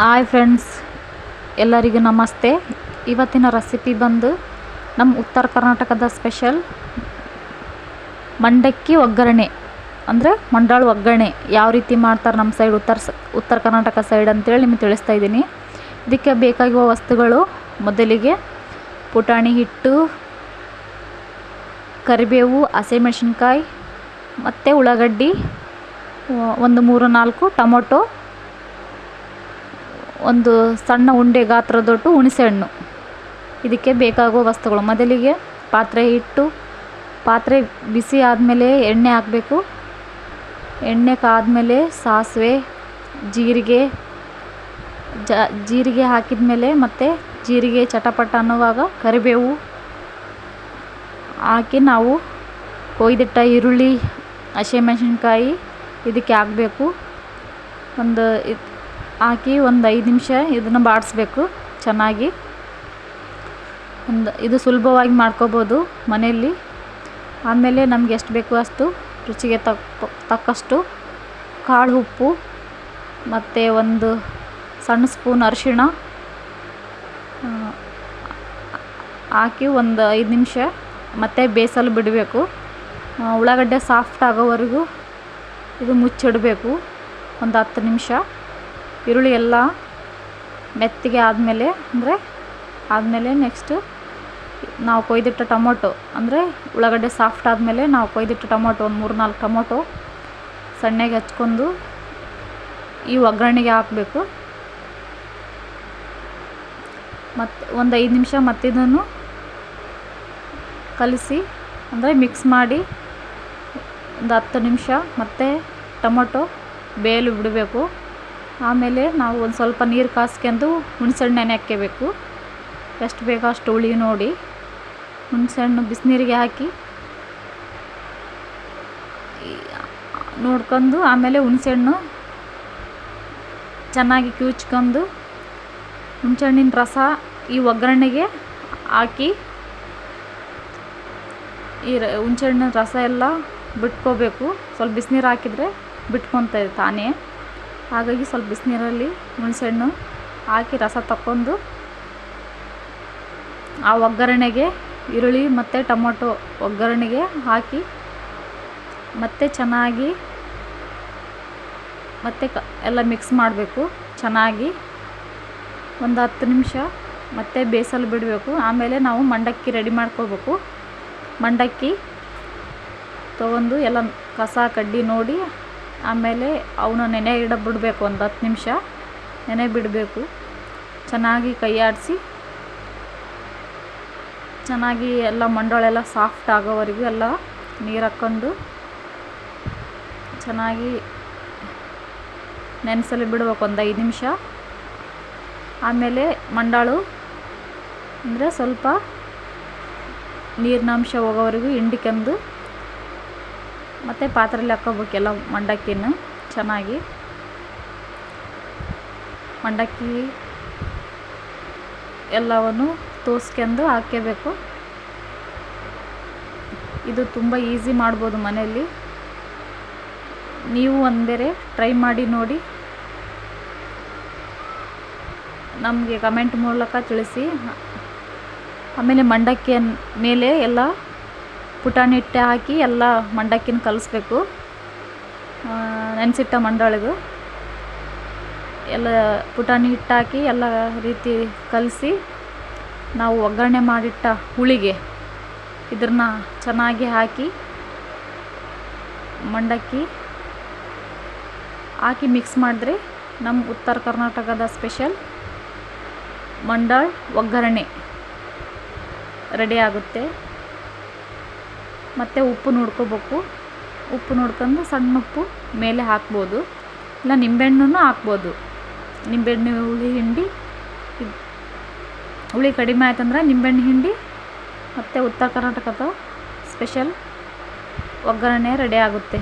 Hi friends ಎಲ್ಲರಿಗೂ ನಮಸ್ತೆ. ಇವತ್ತಿನ ರೆಸಿಪಿ ಬಂದು ನಮ್ಮ ಉತ್ತರ ಕರ್ನಾಟಕದ ಸ್ಪೆಷಲ್ ಮಂಡಕ್ಕಿ ಒಗ್ಗರಣೆ. ಅಂದರೆ ಮಂಡಾಳು ಒಗ್ಗರಣೆ ಯಾವ ರೀತಿ ಮಾಡ್ತಾರೆ ನಮ್ಮ ಸೈಡ್ ಉತ್ತರ ಉತ್ತರ ಕರ್ನಾಟಕ ಸೈಡ್ ಅಂತೇಳಿ ನಿಮಗೆ ತಿಳಿಸ್ತಾ ಇದ್ದೀನಿ. ಇದಕ್ಕೆ ಬೇಕಾಗಿರುವ ವಸ್ತುಗಳು ಮೊದಲಿಗೆ ಪುಟಾಣಿ ಹಿಟ್ಟು, ಕರಿಬೇವು, ಹಸಿಮೆಣ್ಸಿನ್ಕಾಯಿ, ಮತ್ತು ಉಳ್ಳಾಗಡ್ಡಿ, ಒಂದು ಮೂರು ನಾಲ್ಕು ಟೊಮೊಟೊ ಒಂದು ಸಣ್ಣ ಉಂಡೆ ಗಾತ್ರದೊಟ್ಟು ಹುಣಸೆಹಣ್ಣು. ಇದಕ್ಕೆ ಬೇಕಾಗುವ ವಸ್ತುಗಳು. ಮೊದಲಿಗೆ ಪಾತ್ರೆ ಇಟ್ಟು ಪಾತ್ರೆ ಬಿಸಿ ಆದಮೇಲೆ ಎಣ್ಣೆ ಹಾಕಬೇಕು. ಎಣ್ಣೆ ಕಾದ್ಮೇಲೆ ಸಾಸಿವೆ, ಜೀರಿಗೆ, ಜ, ಜೀರಿಗೆ ಹಾಕಿದ ಮೇಲೆ ಮತ್ತು ಜೀರಿಗೆ ಚಟಪಟ ಅನ್ನುವಾಗ ಕರಿಬೇವು ಹಾಕಿ ನಾವು ಕೊಯ್ದಿಟ್ಟ ಈರುಳ್ಳಿ, ಹಸಿಮೆಣ್ಸಿನ್ಕಾಯಿ ಇದಕ್ಕೆ ಹಾಕಬೇಕು. ಒಂದು ಹಾಕಿ ಒಂದು ಐದು ನಿಮಿಷ ಇದನ್ನು ಬಾಡಿಸ್ಬೇಕು ಚೆನ್ನಾಗಿ. ಒಂದು ಇದು ಸುಲಭವಾಗಿ ಮಾಡ್ಕೋಬೋದು ಮನೆಯಲ್ಲಿ. ಆಮೇಲೆ ನಮ್ಗೆ ಎಷ್ಟು ಬೇಕು ಅಷ್ಟು ರುಚಿಗೆ ತಕ್ಕ ತಕ್ಕಷ್ಟು ಕಾಳು ಉಪ್ಪು ಮತ್ತು ಒಂದು ಸಣ್ಣ ಸ್ಪೂನ್ ಅರಿಶಿಣ ಹಾಕಿ ಒಂದು ಐದು ನಿಮಿಷ ಮತ್ತೆ ಬೇಸಲು ಬಿಡಬೇಕು. ಉಳ್ಳಾಗಡ್ಡೆ ಸಾಫ್ಟ್ ಆಗೋವರೆಗೂ ಇದು ಮುಚ್ಚಿಡಬೇಕು. ಒಂದು ಹತ್ತು ನಿಮಿಷ. ಈರುಳ್ಳಿ ಎಲ್ಲ ಮೆತ್ತಗೆ ಆದಮೇಲೆ, ಅಂದರೆ ಆದಮೇಲೆ ನೆಕ್ಸ್ಟು ನಾವು ಕೊಯ್ದಿಟ್ಟ ಟೊಮೊಟೊ, ಅಂದರೆ ಉಳ್ಳಾಗಡ್ಡೆ ಸಾಫ್ಟ್ ಆದಮೇಲೆ ನಾವು ಕೊಯ್ದಿಟ್ಟ ಟೊಮೊಟೊ, ಒಂದು ಮೂರು ನಾಲ್ಕು ಟೊಮೊಟೊ ಸಣ್ಣಗೆ ಹಚ್ಕೊಂಡು ಈ ಒಗ್ಗರಣೆಗೆ ಹಾಕಬೇಕು. ಮತ್ತು ಒಂದು ಐದು ನಿಮಿಷ ಮತ್ತಿದನ್ನು ಕಲಸಿ, ಅಂದರೆ ಮಿಕ್ಸ್ ಮಾಡಿ ಒಂದು ಹತ್ತು ನಿಮಿಷ ಮತ್ತು ಟೊಮೊಟೊ ಬೇಯಲು ಬಿಡಬೇಕು. ಆಮೇಲೆ ನಾವು ಒಂದು ಸ್ವಲ್ಪ ನೀರು ಕಾಸ್ಕೊಂಡು ಹುಣ್ಸೆಹಣ್ಣು ನೆನೆ ಹಾಕ್ಕೋಬೇಕು ಎಷ್ಟು ಬೇಕೋ ಅಷ್ಟು ಹುಳಿ ನೋಡಿ. ಹುಣ್ಸೆಹಣ್ಣು ಬಿಸಿನೀರಿಗೆ ಹಾಕಿ ನೋಡ್ಕೊಂಡು ಆಮೇಲೆ ಹುಣ್ಸೆಹಣ್ಣು ಚೆನ್ನಾಗಿ ಕಿವುಚ್ಕೊಂಡು ಹುಣ್ಸೆಹಣ್ಣಿನ ರಸ ಈ ಒಗ್ಗರಣೆಗೆ ಹಾಕಿ ಈ ರ ಹುಣ್ಸೆಹಣ್ಣಿನ ರಸ ಎಲ್ಲ ಬಿಟ್ಕೋಬೇಕು. ಸ್ವಲ್ಪ ಬಿಸಿನೀರು ಹಾಕಿದರೆ ಬಿಟ್ಕೊತದೆ ತಾನೇ. ಹಾಗಾಗಿ ಸ್ವಲ್ಪ ಬಿಸಿನೀರಲ್ಲಿ ಹುಣಸೆಹಣ್ಣು ಹಾಕಿ ರಸ ತಕ್ಕೊಂಡು ಆ ಒಗ್ಗರಣೆಗೆ ಈರುಳ್ಳಿ ಮತ್ತು ಟೊಮೊಟೊ ಒಗ್ಗರಣೆಗೆ ಹಾಕಿ ಮತ್ತೆ ಚೆನ್ನಾಗಿ ಮತ್ತೆ ಕ ಎಲ್ಲ ಮಿಕ್ಸ್ ಮಾಡಬೇಕು. ಚೆನ್ನಾಗಿ ಒಂದು ಹತ್ತು ನಿಮಿಷ ಮತ್ತೆ ಬೇಸಲು ಬಿಡಬೇಕು. ಆಮೇಲೆ ನಾವು ಮಂಡಕ್ಕಿ ರೆಡಿ ಮಾಡ್ಕೋಬೇಕು. ಮಂಡಕ್ಕಿ ತೊಗೊಂಡು ಎಲ್ಲ ಕಸ ಕಡ್ಡಿ ನೋಡಿ ಆಮೇಲೆ ಅವನ್ನ ನೆನೆ ಇಡ ಬಿಡಬೇಕು ಒಂದು ಹತ್ತು ನಿಮಿಷ. ನೆನೆ ಬಿಡಬೇಕು. ಚೆನ್ನಾಗಿ ಕೈ ಆಡಿಸಿ ಚೆನ್ನಾಗಿ ಎಲ್ಲ ಮಂಡಾಳೆಲ್ಲ ಸಾಫ್ಟ್ ಆಗೋವರೆಗೂ ಎಲ್ಲ ನೀರು ಹಾಕ್ಕೊಂಡು ಚೆನ್ನಾಗಿ ನೆನೆಸಲು ಬಿಡಬೇಕು ಒಂದು ಐದು ನಿಮಿಷ. ಆಮೇಲೆ ಮಂಡಾಳು ಅಂದರೆ ಸ್ವಲ್ಪ ನೀರಿನಂಶ ಹೋಗೋವರೆಗೂ ಹಿಂಡ್ಕೊಂಡು ಮತ್ತು ಪಾತ್ರೆಯಲ್ಲಿ ಹಾಕೋಬೇಕು ಎಲ್ಲ ಮಂಡಕ್ಕಿನ. ಚೆನ್ನಾಗಿ. ಮಂಡಕ್ಕಿ ಎಲ್ಲವನ್ನು ತೋಸ್ಕೊಂಡು ಹಾಕ್ಕೋಬೇಕು ಇದು ತುಂಬ ಈಸಿ ಮಾಡ್ಬೋದು ಮನೆಯಲ್ಲಿ. ನೀವು ಒಂದು ಟ್ರೈ ಮಾಡಿ ನೋಡಿ. ನಮಗೆ ಕಮೆಂಟ್ ಮೂಲಕ ತಿಳಿಸಿ. ಆಮೇಲೆ ಮಂಡಕ್ಕಿಯ ಮೇಲೆ ಎಲ್ಲ ಪುಟಾಣಿ ಹಿಟ್ಟು ಹಾಕಿ ಎಲ್ಲ ಮಂಡಕ್ಕಿನ ಕಲಿಸ್ಬೇಕು. ನೆನೆಸಿಟ್ಟ ಮಂಡಾಳಿಗು. ಎಲ್ಲ ಪುಟಾಣಿ ಹಿಟ್ಟು ಹಾಕಿ ಎಲ್ಲ ರೀತಿ ಕಲಸಿ ನಾವು ಒಗ್ಗರಣೆ ಮಾಡಿಟ್ಟ ಹುಳಿಗೆ ಇದನ್ನು ಚೆನ್ನಾಗಿ ಹಾಕಿ ಮಂಡಕ್ಕಿ ಹಾಕಿ ಮಿಕ್ಸ್ ಮಾಡಿದ್ರೆ ನಮ್ಮ ಉತ್ತರ ಕರ್ನಾಟಕದ ಸ್ಪೆಷಲ್ ಮಂಡಾಳ್ ಒಗ್ಗರಣೆ ರೆಡಿ ಆಗುತ್ತೆ. ಮತ್ತು ಉಪ್ಪು ನೋಡ್ಕೋಬೇಕು. ಉಪ್ಪು ನೋಡ್ಕೊಂಡು ಸಣ್ಣ ಉಪ್ಪು ಮೇಲೆ ಹಾಕ್ಬೋದು. ಇಲ್ಲ ನಿಂಬೆಹಣ್ಣು ಹಾಕ್ಬೋದು. ನಿಂಬೆಹಣ್ಣು ಹುಳಿ ಹಿಂಡಿ, ಹುಳಿ ಕಡಿಮೆ ಆಯ್ತಂದ್ರೆ ನಿಂಬೆಹಣ್ಣು ಹಿಂಡಿ ಮತ್ತು ಉತ್ತರ ಕರ್ನಾಟಕದ ಸ್ಪೆಷಲ್ ಒಗ್ಗರಣೆ ರೆಡಿ ಆಗುತ್ತೆ.